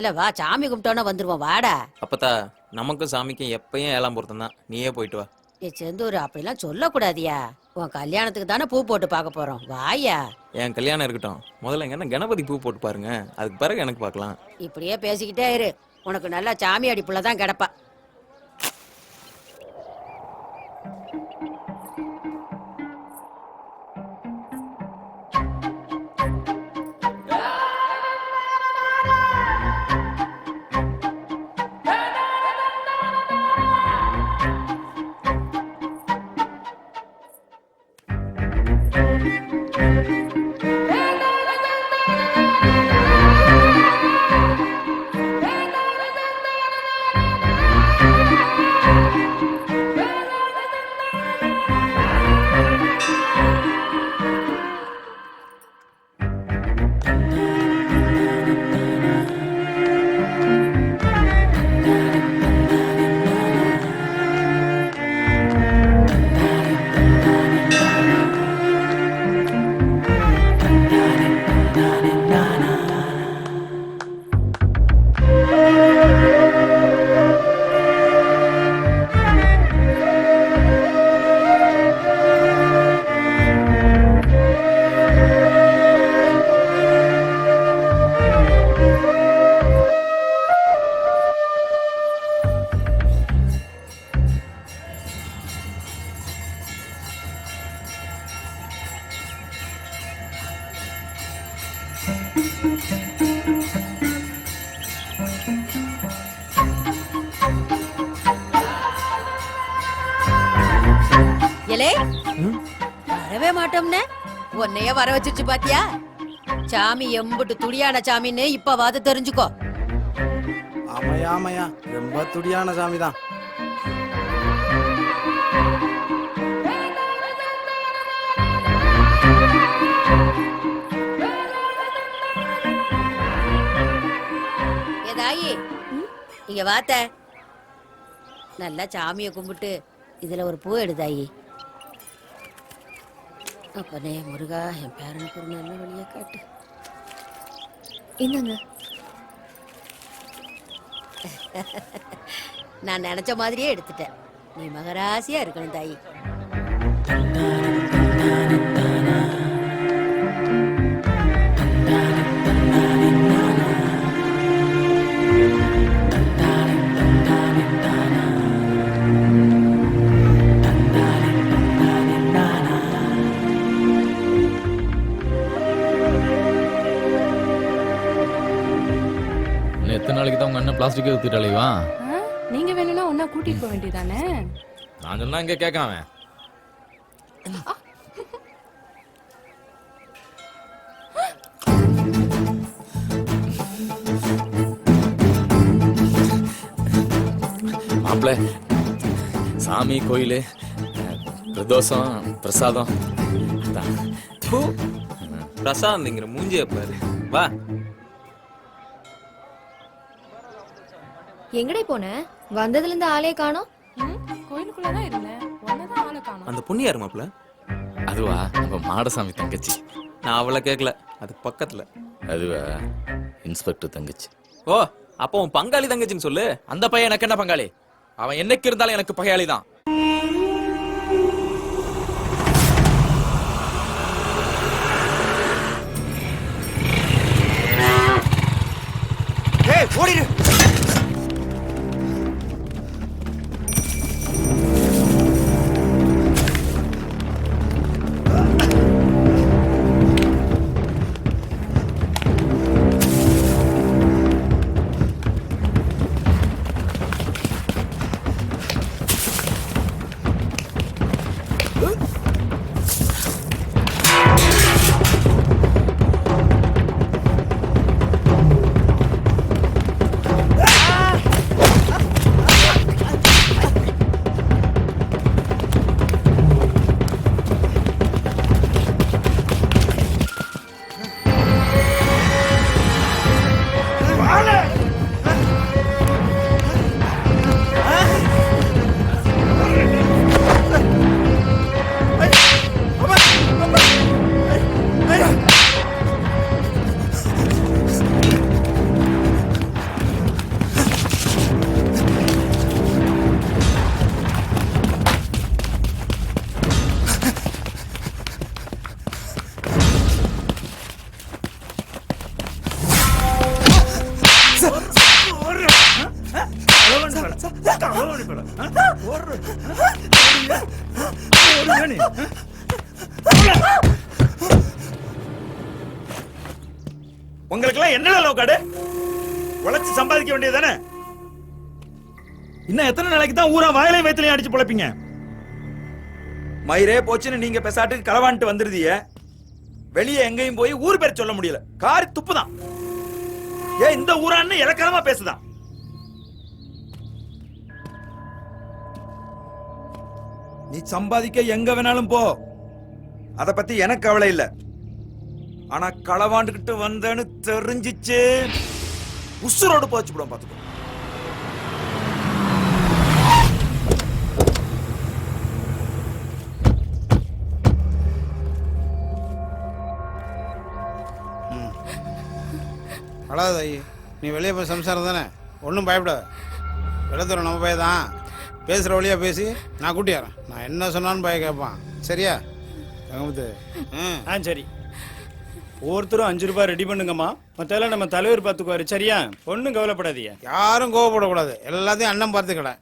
இல்ல வா சாமி கும்பிட்டோன்னா வந்துருவோம் வாடா. அப்பத்தா நமக்கும் சாமிக்கும் எப்பயும் ஏழாம் பொருத்தம் தான் நீயே போயிட்டு வா. ஏ செந்தூர் அப்படிலாம் சொல்லக்கூடாதியா? உன் கல்யாணத்துக்கு தானே பூ போட்டு பார்க்க போறோம். வாயா? என் கல்யாணம் இருக்கட்டும். முதல்ல எங்க என்ன கணபதி பூ போட்டு பாருங்க. அதுக்கு பிறகு எனக்கு பார்க்கலாம். இப்படியே பேசிக்கிட்டே இரு. உனக்கு நல்லா சாமி அடிப்புல தான் கிடப்பா. வரவே மாட்டோம்னே. உன்னைய வர வச்சிருச்சு பாத்தியா? சாமி எம்புட்டு துடியான சாமின்னு இப்பவாது தெரிஞ்சுக்கோ. ஆமையா ஆமையா ரொம்ப துடியான சாமி தான் ஏதாயி இங்க வாத்த. நல்லா சாமிய கும்பிட்டு இதுல ஒரு பூ எடுதாயி அப்பனே முருகா என் பேரனுக்கு ஒரு நல்ல வழியை காட்டு? என்னங்க? நான் நினைச்ச மாதிரியே எடுத்துட்டேன். நீ மகராசியா இருக்கணும் தாயி. பிளாஸ்டிக்கே ஊத்திட்டாலேவா ஆ, நீங்க வேணும்னா ஒன்னா கூட்டிட்டு போக வேண்டியதானே? நான் சொன்னா இங்க கேட்காம மாப்பிள்ள சாமி கோயில் பிரதோஷம் பிரசாதம். பிரசாந்திங்கிற மூஞ்சிய பாரு. வா. எங்கடே போன? வந்ததுல இருந்து ஆளே காணோம். கோயிலுக்குள்ளதான் இருந்தேன். ஒன்னதான் ஆளை காணோம். அந்த பொண்ணு யாரு மாப்பிள அதுவா நம்ம மாடசாமி தங்கச்சி. நான் அவளை கேட்கல அது பக்கத்துல. அதுவா இன்ஸ்பெக்டர் தங்கச்சி. ஓ அப்போ உன் பங்காளி தங்கச்சின்னு சொல்லு. அந்த பையன் எனக்கு என்ன பங்காளி? அவன் என்னைக்கு இருந்தாலும் எனக்கு பகையாளி தான் உங்களுக்கெல்லாம் என்ன லோக்காடு உழைச்சு சம்பாதிக்க வேண்டியதுதானே இன்னும் எத்தனை நாளைக்கு தான் ஊரா வயலையும் வயிற்றுலையும் அடிச்சு பிழைப்பீங்க? மயிரே போச்சுன்னு நீங்க பெசாட்டுக்கு களவான்ட்டு வந்துருதிய. வெளியே எங்கேயும் போய் ஊர் பேர் சொல்ல முடியல. காரி துப்புதான். ஏன் இந்த ஊரான்னு இலக்கணமா பேசுதான். நீ சம்பாதிக்க எங்க வேணாலும் போ. அத பத்தி எனக்கு கவலை இல்ல. ஆனா களவாண்டுகிட்டு வந்தேன்னு தெரிஞ்சிச்சு. உசுரோடு போச்சு விடும் பாத்துக்கோ அழாத நீ வெளியே போய் சம்சாரம் தானே? ஒன்றும் பயப்பட வெள்ளத்தூரம் நம்ம பையன் தான். பேசுகிற வழியாக பேசி நான் கூட்டியாரேன் நான் என்ன சொன்னாலும் பய கேட்பான். சரியா? தங்கமுத்து. ம் ஆ சரி. ஒவ்வொருத்தரும் அஞ்சு ரூபாய் ரெடி பண்ணுங்கம்மா. மத்தெல்லாம் நம்ம தலைவர் பார்த்துக்குவாரு. சரியா? ஒன்றும் கவலைப்படாதீங்க. யாரும் கோவப்படக்கூடாது. எல்லாத்தையும் அண்ணன் பார்த்துக்கடா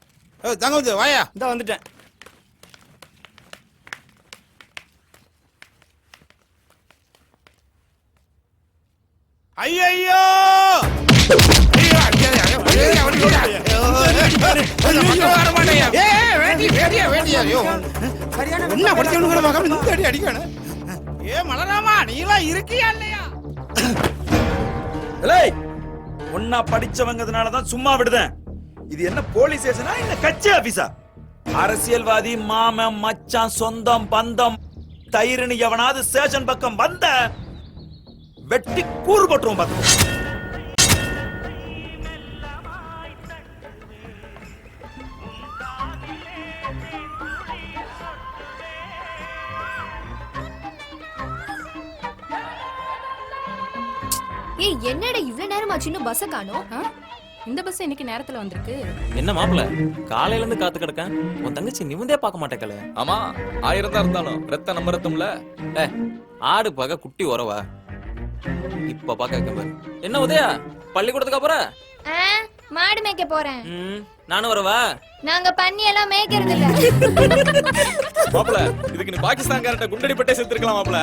ஏ தங்கமுத்து வாயா. இந்த வந்துட்டேன். ஐயோ என்ன படிச்சவனு பார்க்காம இந்த அடி அடிக்கணும் ஏ மலராமா நீலாம் இருக்கியா இல்லையா? ஏய் ஒன்னா படிச்சவங்கிறதுனால தான் சும்மா விடுதேன். இது என்ன போலீஸ் ஸ்டேஷனா இல்ல கட்சி ஆபீஸா? அரசியல்வாதி மாமன் மச்சான் சொந்தம் பந்தம் தயிர்னு எவனாவது ஸ்டேஷன் பக்கம் வந்த வெட்டி கூறு போட்டுருவோம் பாத்துக்கோ ஆச்சு இன்னும் பஸ்ஸ காணோம். ஆ? இந்த பஸ் இன்னைக்கு நேரத்துல வந்திருக்கு. என்ன மாப்பிள? காலையில இருந்து காத்து கிடக்கேன். உன் தங்கச்சி நிமிந்தே பார்க்க மாட்டேக்கல. ஆமா ஆயிரம் தான் இருந்தாலும் ரத்த நம்ம ரத்தம்ல ஏ ஆடு பார்க்க குட்டி உறவா. இப்ப பார்க்க வைக்க பாரு. என்ன உதயா? பள்ளிக்கூடத்துக்கு அப்புறம் ஆ, மாடு மேய்க்க போறேன். ம், நானும் வரவா? நாங்க பண்ணி எல்லாம் மேய்க்கிறது இல்ல. மாப்பிள இதுக்கு நீ பாகிஸ்தான்காரட்ட குண்டடி பட்டே செத்துருக்கலாம் மாப்பிள.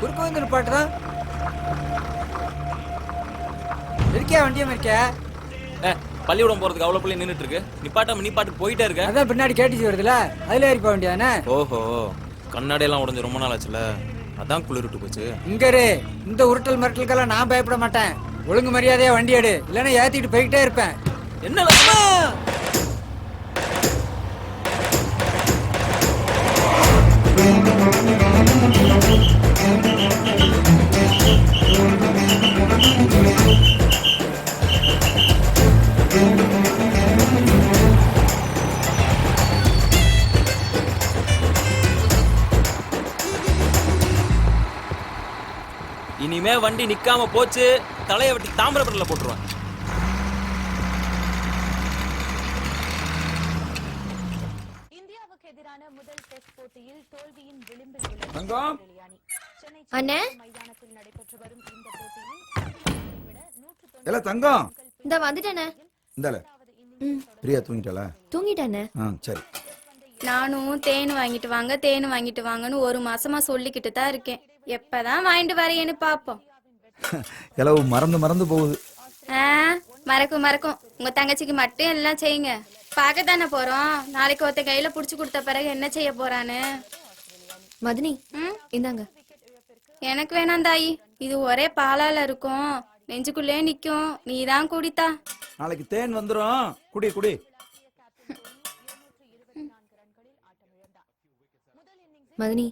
குறுக்கு வந்து நிப்பாட்டுறான் இருக்கியா வண்டியம் இருக்கியா ஏ பள்ளிக்கூடம் போறதுக்கு அவ்வளவு பிள்ளை நின்னுட்டு இருக்கு நிப்பாட்டாம நீ பாட்டுக்கு போயிட்டே இருக்க. அதான் பின்னாடி கேட்டுச்சு வருதுல அதுல ஏறி போக வேண்டியதானே? ஓஹோ கண்ணாடி எல்லாம் உடைஞ்சு ரொம்ப நாள் ஆச்சுல. அதான் குளிர்ட்டு போச்சு. இங்க இரு இந்த உருட்டல் மிரட்டலுக்கெல்லாம் நான் பயப்பட மாட்டேன். ஒழுங்கு மரியாதையா வண்டி எடு இல்லைன்னா ஏத்திட்டு போய்கிட்டே இருப்பேன். என்ன லட்சுமா? இனிமே வண்டி நிக்காம போச்சு தலைய வெட்டி தாமிரபரணில போட்டுருவேன். இந்தியாவுக்கு எதிரான முதல் டெஸ்ட் போட்டியில் தோல்வியின் விளிம்பில் மைதானத்தில் நடைபெற்று வரும் இந்த போட்டியில் விட நூற்று இல்ல தங்கம்! இந்த வந்துட்டேனே இந்தால பிரியா தூங்கிட்டாளா? தூங்கிட்டேனே ஆ சரி. நானும் தேன் வாங்கிட்டு வாங்க தேன் வாங்கிட்டு வாங்கன்னு ஒரு மாசமா சொல்லிக்கிட்டு தான் இருக்கேன். எப்பதான் வாங்கிட்டு வரேன்னு பாப்போம். இலவு மறந்து மறந்து போகுது. ஆ, மறக்கும் மறக்கும். உங்க தங்கச்சிக்கு மட்டும் எல்லாம் செய்யுங்க. பார்க்க தானே போறோம். நாளைக்கு ஒருத்த கையில புடிச்சு கொடுத்த பிறகு என்ன செய்ய போறான்னு. மதினி ம்? இந்தாங்க. எனக்கு வேணாம் தாயி. இது ஒரே பாலால இருக்கும். நெஞ்சுக்குள்ளே நிக்கும். நீதான் குடித்தா. நாளைக்கு தேன் வந்துரும். குடி குடி. மதினி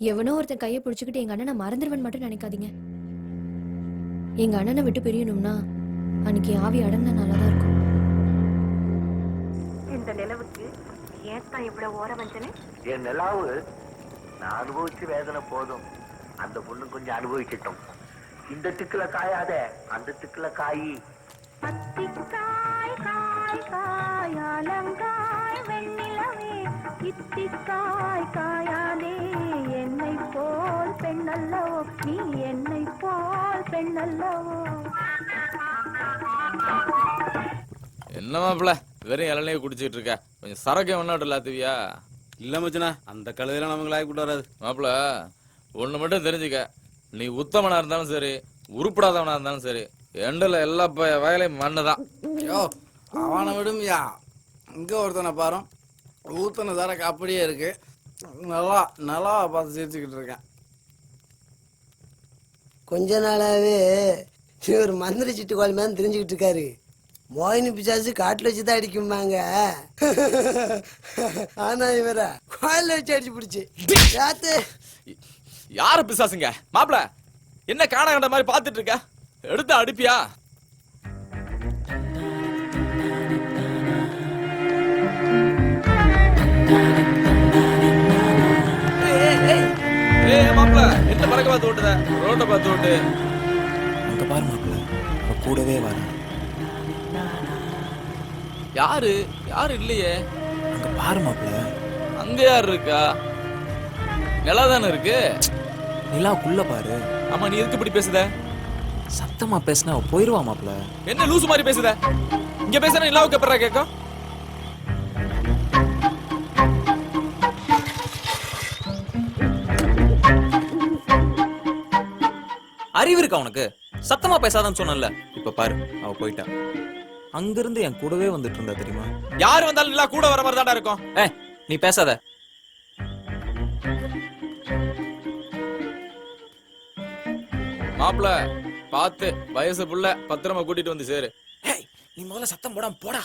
எவனோ ஒருத்தன் கையை பிடிச்சுக்கிட்டு எங்க அண்ணனை மறந்துடுவேன் மட்டும் நினைக்காதீங்க. எங்க அண்ணனை விட்டு பிரியணும்னா அன்னைக்கு ஆவி அடங்கின நல்லா தான் இருக்கும். தான் இவ்வளவு ஓர வஞ்சனை என் நிலாவு நான் அனுபவிச்ச வேதனை போதும். அந்த பொண்ணு கொஞ்சம் அனுபவிக்கட்டும். இந்த திக்குல காயாத அந்த திக்குல காயி. அத்திக்காய் காய் காய் அலங்காய் வெண்ணிலவே. இத்திக்காய் காயாதே என்னை போல் பெண்ணல்லவோ. நீ என்னை போல் பெண்ணல்லவோ. என்ன மாப்பிள வெறும் இளநீர் குடிச்சிட்டு இருக்க. கொஞ்சம் சரக்கு வேணாட்டு இல்லாத்துவியா? இல்லை மச்சனா அந்த கழுதையெல்லாம் நமக்கு லாய்க்கு விட்டு வராது. மாப்பிள ஒண்ணு மட்டும் தெரிஞ்சுக்க. நீ உத்தமனா இருந்தாலும் சரி உருப்படாதவனா இருந்தாலும் சரி எண்டில் எல்லா ப- வயலையும் மண்ணு தான் யோ அவனை விடுமையா? இங்கே ஒருத்தனை பாரு. ஊத்தன சரக்கு அப்படியே இருக்கு. நல்லா நல்லா பார்த்து சிரிச்சுக்கிட்டு இருக்கேன். கொஞ்ச நாளாவே இவர் மந்திரி சிட்டுக்கோள் மேல தெரிஞ்சுக்கிட்டு இருக்காரு. மோகினி பிசாசு காட்டுல வச்சு தான் அடிக்குமாங்க ஆனா இவர கோயில வச்சு அடிச்சு பிடிச்சி. யாத்து? யாரு பிசாசுங்க? மாப்பிள என்ன காண கண்ட மாதிரி பாத்துட்டு இருக்க? எடுத்து அடிப்பியா? மாப்பிள என்ன பறக்க பார்த்து ரோட்டை பார்த்து ஓட்டு. அங்க பாரு மாப்பிள்ள அவ கூடவே வர. யாரு? யாரு இல்லையே? அங்க பாரு மாப்பிள்ள அங்க யாரு இருக்கா? நிலா தானே இருக்கு? நிலாக்குள்ள பாரு. ஆமா நீ எதுக்கு இப்படி பேசுத? சத்தமா பேசினா போயிருவா மாப்பிள்ள. என்ன லூசு மாதிரி பேசுத? இங்க பேசுற நிலாவுக்கு எப்பறா கேட்கும் அறிவு இருக்கா உனக்கு? சத்தமா பேசாதன்னு சொன்னல இப்ப பாரு அவ போயிட்டா. அங்கிருந்து என் கூடவே வந்துட்டு இருந்தா தெரியுமா? யாரு வந்தாலும் நிலா கூட வர மாதிரி இருக்கும். ஏ நீ பேசாத. மாப்பிள பாத்து வயசு புள்ள பத்திரமா கூட்டிட்டு வந்து சேரு. நீ முதல்ல சத்தம் போடாம போடா.